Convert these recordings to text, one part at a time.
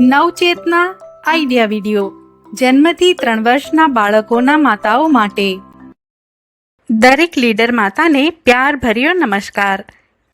નવચેતના idea video. જન્મથી ત્રણ વર્ષના બાળકોના માતાઓ માટે. દરેક લીડર માતાને પ્યાર ભર્યો નમસ્કાર.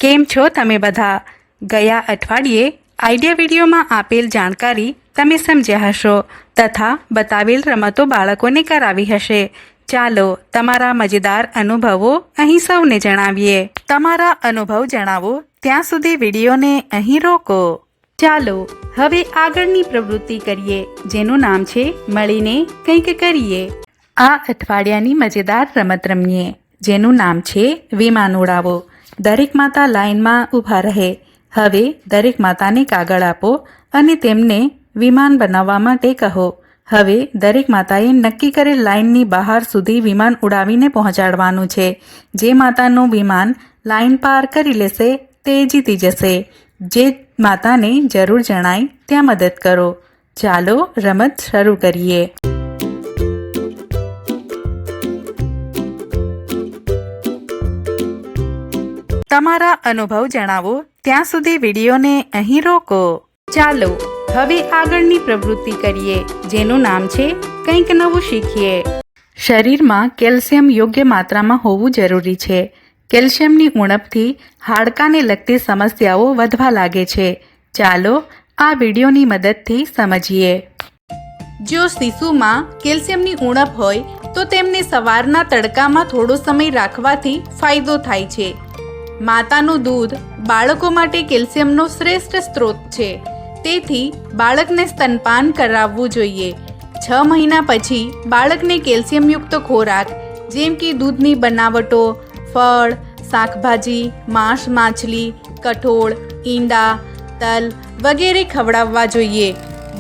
કેમ છો તમે બધા? ગયા અઠવાડિયે આઈડિયા વિડીયોમાં આપેલ જાણકારી તમે સમજ્યા હશો તથા બતાવેલ રમતો બાળકોને કરાવી હશે. ચાલો તમારા મજેદાર અનુભવો અહીં સૌને જણાવીએ. તમારા અનુભવ જણાવો. ત્યાં સુધી વિડીયોને અહીં રોકો. ચાલો હવે આગળની પ્રવૃત્તિ કરીએ, જેનું નામ છે મળીને કંઈક કરીએ. આ અઠવાડિયાની મજેદાર રમત રમીએ, જેનું નામ છે વિમાન ઉડાવો. દરેક માતા લાઇનમાં ઊભા રહે. હવે દરેક માતાને કાગળ આપો અને તેમને વિમાન બનાવવા માટે કહો. હવે દરેક માતાએ નક્કી કરેલ લાઇનની બહાર સુધી વિમાન ઉડાવીને પહોંચાડવાનું છે. જે માતાનું વિમાન લાઇન પાર કરી લેશે, તે જીતી જશે. જે માતાને જરૂર જણાય ત્યાં મદદ કરો. ચાલો રમત શરૂ કરીએ. તમારા અનુભવ જણાવો. ત્યાં સુધી વિડીયોને અહીં રોકો. ચાલો હવે આગળની પ્રવૃત્તિ કરીએ, જેનું નામ છે કંઈક નવું શીખીએ. શરીરમાં કેલ્શિયમ યોગ્ય માત્રામાં હોવું જરૂરી છે. કેલ્શિયમની ઉણપથી હાડકાને લગતી સમસ્યાઓ વધવા લાગે છે. ચાલો આ વિડીયોની મદદથી સમજીએ. જો શિશુમાં કેલ્શિયમની ઉણપ હોય, તો તેમને સવારના તડકામાં થોડો સમય રાખવાથી ફાયદો થાય છે. માતાનું દૂધ બાળકો માટે કેલ્શિયમનો શ્રેષ્ઠ સ્ત્રોત છે. તેથી બાળકને સ્તનપાન કરાવવું જોઈએ. છ મહિના પછી બાળકને કેલ્શિયમયુક્ત ખોરાક, જેમ કે દૂધની બનાવટો ફળ, શાકભાજી, માંસ, માછલી, કઠોળ, ઈંડા, તલ વગેરે ખવડાવવા જોઈએ.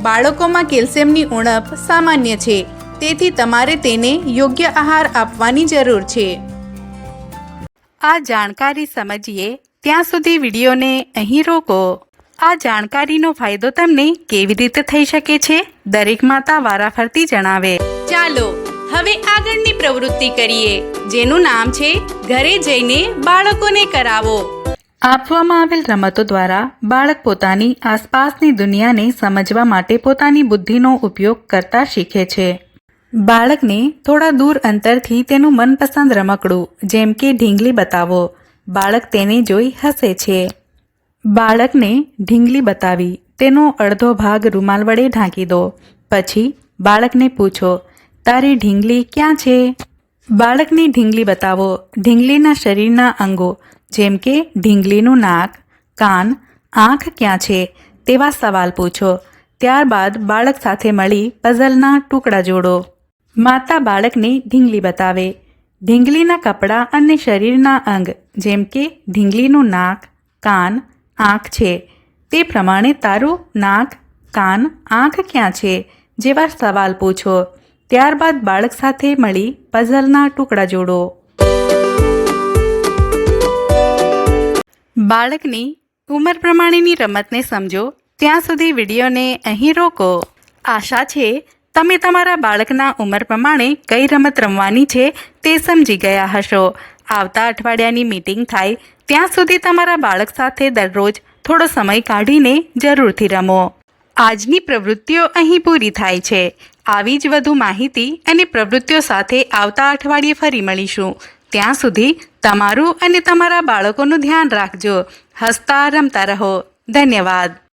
બાળકોમાં કેલ્શિયમની ઉણપ સામાન્ય છે. તેથી તમારે તેને યોગ્ય આહાર આપવાની જરૂર છે. આ જાણકારી સમજીએ ત્યાં સુધી વિડીયોને અહીં રોકો. આ જાણકારીનો ફાયદો તમને કેવી રીતે થઈ શકે છે? દરેક માતા વારાફરતી જણાવે. ચાલો હવે આગળની પ્રવૃત્તિ કરીએ, જેનું નામ છે ઘરે જઈને બાળકોને કરાવો. આપવામાં આવેલ રમતો દ્વારા બાળક પોતાની આસપાસની દુનિયાને સમજવા માટે પોતાની બુદ્ધિનો ઉપયોગ કરતા શીખે છે. બાળકને થોડા દૂર અંતરથી તેનું મનપસંદ રમકડું, જેમ કે ઢીંગલી બતાવો. બાળક તેને જોઈ હસે છે. બાળકને ઢીંગલી બતાવી, તેનો અડધો ભાગ રૂમાલ વડે ઢાંકી દો. પછી બાળકને પૂછો તારી ઢીંગલી ક્યાં છે? બાળકની ઢીંગલી બતાવો. ઢીંગલીના શરીરના અંગો, જેમ કે ઢીંગલીનું નાક, કાન, આંખ ક્યાં છે તેવા સવાલ પૂછો. ત્યારબાદ બાળક સાથે મળી પઝલના ટુકડા જોડો. માતા બાળકને ઢીંગલી બતાવે. ઢીંગલીના કપડાં અને શરીરના અંગ, જેમ કે ઢીંગલીનું નાક, કાન, આંખ છે. તે પ્રમાણે તારું નાક, કાન, આંખ ક્યાં છે? જેવા સવાલ પૂછો. ત્યારબાદ બાળક સાથે મળી પઝલના ટુકડા જોડો. બાળકની ઉંમર પ્રમાણેની રમતને સમજો, ત્યાં સુધી વિડીયોને અહીં રોકો. આશા છે, તમે તમારા બાળકના ઉંમર પ્રમાણે કઈ રમત રમવાની છે તે સમજી ગયા હશો. આવતા અઠવાડિયાની મીટિંગ થાય, ત્યાં સુધી તમારા બાળક સાથે દરરોજ થોડો સમય કાઢીને જરૂરથી રમો. આજની પ્રવૃત્તિઓ અહીં પૂરી થાય છે. આવી જ વધુ માહિતી અને પ્રવૃત્તિઓ સાથે આવતા અઠવાડિયે ફરી મળીશું. ત્યાં સુધી તમારું અને તમારા બાળકોનું ધ્યાન રાખજો. હસતા રમતા રહો. ધન્યવાદ.